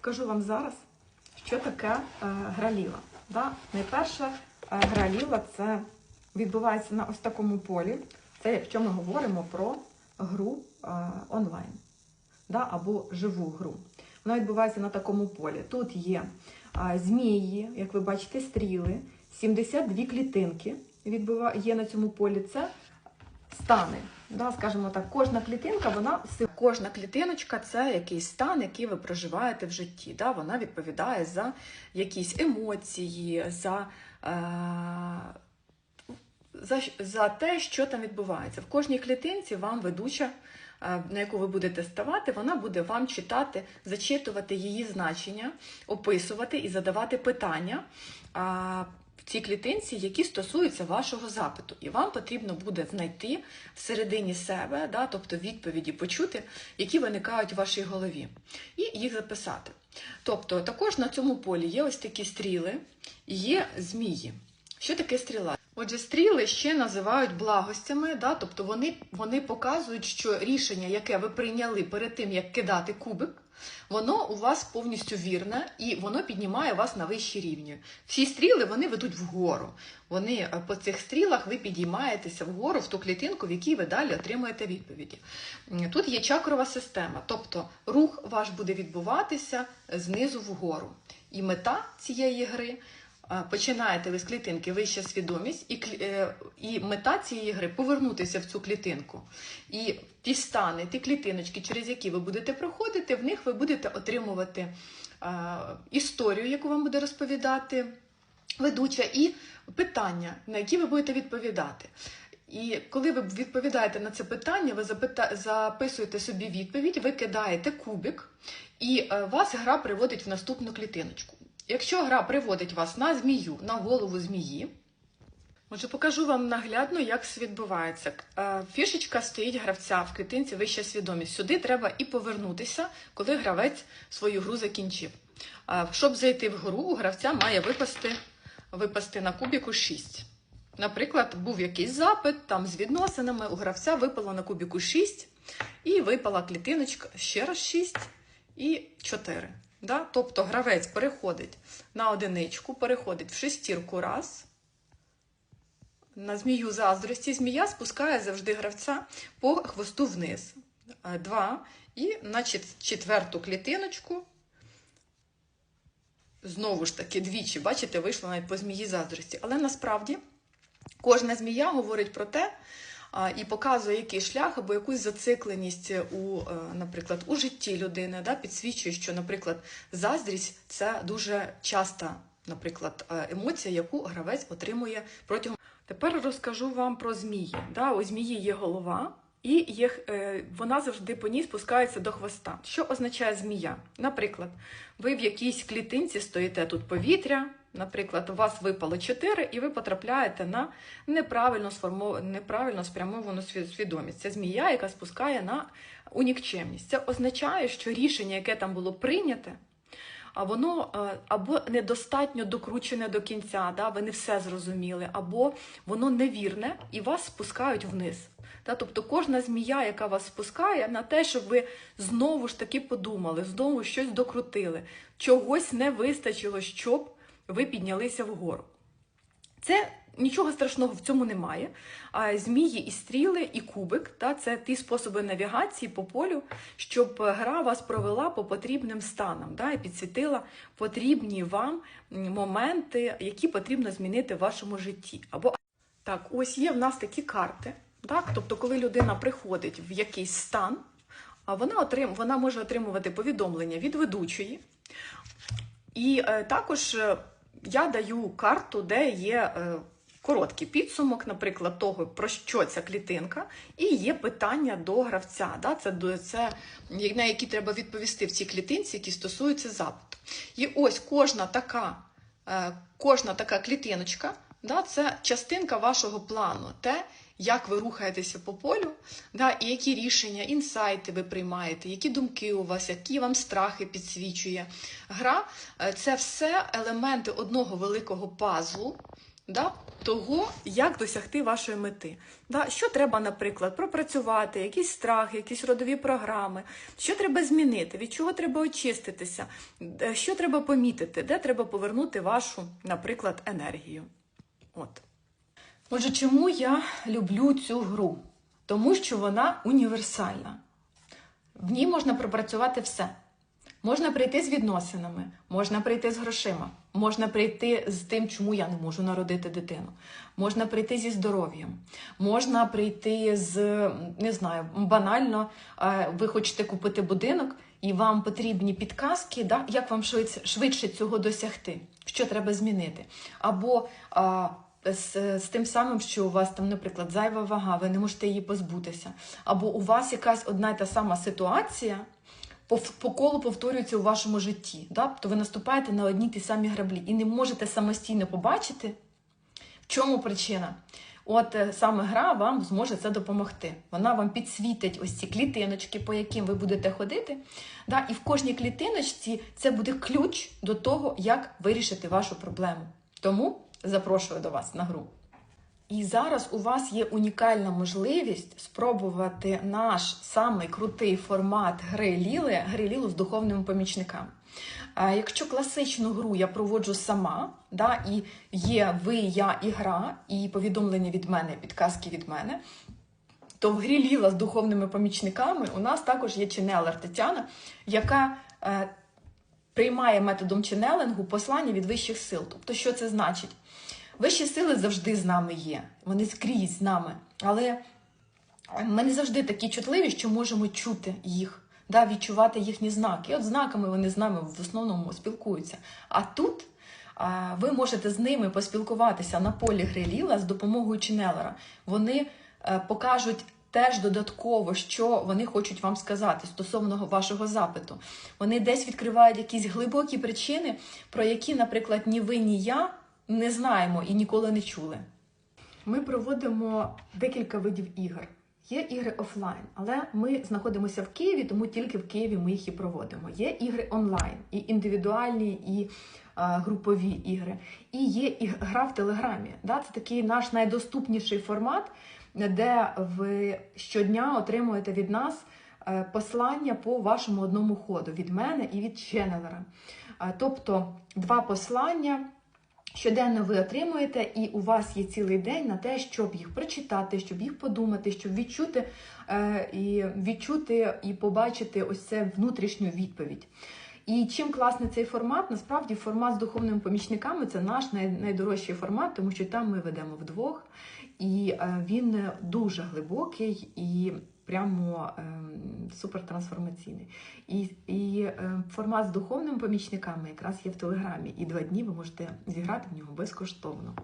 Покажу вам зараз, що таке е, граліла. Да? Найперше, е, граліла це відбувається на ось такому полі. Це якщо ми говоримо про гру е, онлайн да? або живу гру. Вона відбувається на такому полі. Тут є е, змії, як ви бачите, стріли, 72 клітинки є на цьому полі. Це стани. Да, скажімо так, кожна клітинка, вона кожна клітиночка це якийсь стан, який ви проживаєте в житті. Да? Вона відповідає за якісь емоції, за, е, за, за те, що там відбувається. В кожній клітинці вам ведуча, е, на яку ви будете ставати, вона буде вам читати, зачитувати її значення, описувати і задавати питання. В цій клітинці, які стосуються вашого запиту, і вам потрібно буде знайти всередині себе, да, тобто відповіді почути, які виникають в вашій голові, і їх записати. Тобто, також на цьому полі є ось такі стріли і є змії. Що таке стріла? Отже, стріли ще називають благостями, да? тобто вони, вони показують, що рішення, яке ви прийняли перед тим, як кидати кубик, воно у вас повністю вірне і воно піднімає вас на вищі рівні. Всі стріли вони ведуть вгору. Вони е, по цих стрілах ви підіймаєтеся вгору в ту клітинку, в якій ви далі отримуєте відповіді. Тут є чакрова система, тобто рух ваш буде відбуватися знизу вгору. І мета цієї гри. Починаєте ви з клітинки вища свідомість, і, е, і мета цієї гри повернутися в цю клітинку. І ті стани, ті клітиночки, через які ви будете проходити, в них ви будете отримувати е, історію, яку вам буде розповідати ведуча, і питання, на які ви будете відповідати. І коли ви відповідаєте на це питання, ви запита... записуєте собі відповідь, ви кидаєте кубик, і е, вас гра приводить в наступну клітиночку. Якщо гра приводить вас на змію, на голову змії, Отже, покажу вам наглядно, як це відбувається. Е, Фішечка стоїть гравця в клітинці вища свідомість. Сюди треба і повернутися, коли гравець свою гру закінчив. Е, Щоб зайти в гру, у гравця має випасти, випасти на кубіку 6. Наприклад, був якийсь запит там з відносинами, у гравця випало на кубіку 6, і випала клітиночка ще раз 6 і 4. Да? Тобто гравець переходить на одиничку, переходить в шестірку раз. На змію заздрості змія спускає завжди гравця по хвосту вниз. Е, Два. І на четверту клітиночку. Знову ж таки, двічі, бачите, вийшло навіть по змії заздрості. Але насправді кожна змія говорить про те і показує який шлях або якусь зацикленість у, е, наприклад, у житті людини, да, підсвічує, що, наприклад, заздрість це дуже часто, наприклад, е, емоція, яку гравець отримує протягом. Тепер розкажу вам про змії. Да, у змії є голова, і є, е, вона завжди по ній спускається до хвоста. Що означає змія? Наприклад, ви в якійсь клітинці стоїте тут повітря. Наприклад, у вас випало 4, і ви потрапляєте на неправильно сформовану, неправильно спрямовану свідомість. Це змія, яка спускає на унікчемність. Це означає, що рішення, яке там було прийняте, а воно е, або недостатньо докручене до кінця, да, ви не все зрозуміли, або воно невірне і вас спускають вниз. Да, тобто кожна змія, яка вас спускає, на те, щоб ви знову ж таки подумали, знову щось докрутили, чогось не вистачило, щоб ви піднялися вгору. Це нічого страшного в цьому немає. Змії і стріли, і кубик та це ті способи навігації по полю, щоб гра вас провела по потрібним станам, да, і підсвітила потрібні вам моменти, які потрібно змінити в вашому житті. Або так, ось є в нас такі карти. Так? Тобто, коли людина приходить в якийсь стан, вона отрим, вона може отримувати повідомлення від ведучої. І е, також е, я даю карту, де є е, короткий підсумок, наприклад, того, про що ця клітинка, і є питання до гравця. Да? Це, це на які треба відповісти в цій клітинці, які стосуються запиту. І ось кожна така, е, кожна така клітиночка, да, це частинка вашого плану, те, як ви рухаєтеся по полю, да, і які рішення, інсайти ви приймаєте, які думки у вас, які вам страхи підсвічує. Гра е, це все елементи одного великого пазлу, да, того, як досягти вашої мети. Да, що треба, наприклад, пропрацювати, якісь страхи, якісь родові програми, що треба змінити, від чого треба очиститися, що треба помітити, де треба повернути вашу, наприклад, енергію. От. Отже, чому я люблю цю гру? Тому що вона універсальна. В ній можна пропрацювати все. Можна прийти з відносинами, можна прийти з грошима, можна прийти з тим, чому я не можу народити дитину. Можна прийти зі здоров'ям, можна прийти з не знаю, банально е, ви хочете купити будинок, і вам потрібні підказки, да, як вам швидше, цього досягти, що треба змінити. Або а, з, з тим самим, що у вас там, наприклад, зайва вага, ви не можете її позбутися. Або у вас якась одна й та сама ситуація по, по колу повторюється у вашому житті. Да? То ви наступаєте на одні ті самі граблі і не можете самостійно побачити, в чому причина. От е, саме гра вам зможе це допомогти. Вона вам підсвітить ось ці клітиночки, по яким ви будете ходити. Да? І в кожній клітиночці це буде ключ до того, як вирішити вашу проблему. Тому запрошую до вас на гру. І зараз у вас є унікальна можливість спробувати наш самий крутий формат гри Ліли, гри Лілу з духовними помічниками. Якщо класичну гру я проводжу сама, да, і є ви, я і гра, і повідомлення від мене, підказки від мене, то в грі Ліла з духовними помічниками у нас також є ченелер Тетяна, яка е, приймає методом ченелингу послання від вищих сил. Тобто, що це значить? Вищі сили завжди з нами є, вони скрізь з нами. Але ми не завжди такі чутливі, що можемо чути їх, да, відчувати їхні знаки. І от знаками вони з нами в основному спілкуються. А тут ви можете з ними поспілкуватися на полі гри Ліла з допомогою ченелера. Вони е, покажуть. Теж додатково, що вони хочуть вам сказати стосовно вашого запиту. Вони десь відкривають якісь глибокі причини, про які, наприклад, ні ви, ні я не знаємо і ніколи не чули. Ми проводимо декілька видів ігор. Є ігри офлайн, але ми знаходимося в Києві, тому тільки в Києві ми їх і проводимо. Є ігри онлайн, і індивідуальні, і е, групові ігри. І є гра в Телеграмі. Да? Це такий наш найдоступніший формат, де ви щодня отримуєте від нас е, послання по вашому одному ходу від мене і від Ченнелера. Е, Тобто два послання. Щоденно ви отримуєте, і у вас є цілий день на те, щоб їх прочитати, щоб їх подумати, щоб відчути е, і відчути і побачити ось це внутрішню відповідь. І чим класний цей формат, насправді формат з духовними помічниками це наш най- найдорожчий формат, тому що там ми ведемо вдвох, і е, він дуже глибокий і прямо ем, супертрансформаційний. І, і е, формат з духовними помічниками якраз є в Телеграмі. І два дні ви можете зіграти в нього безкоштовно.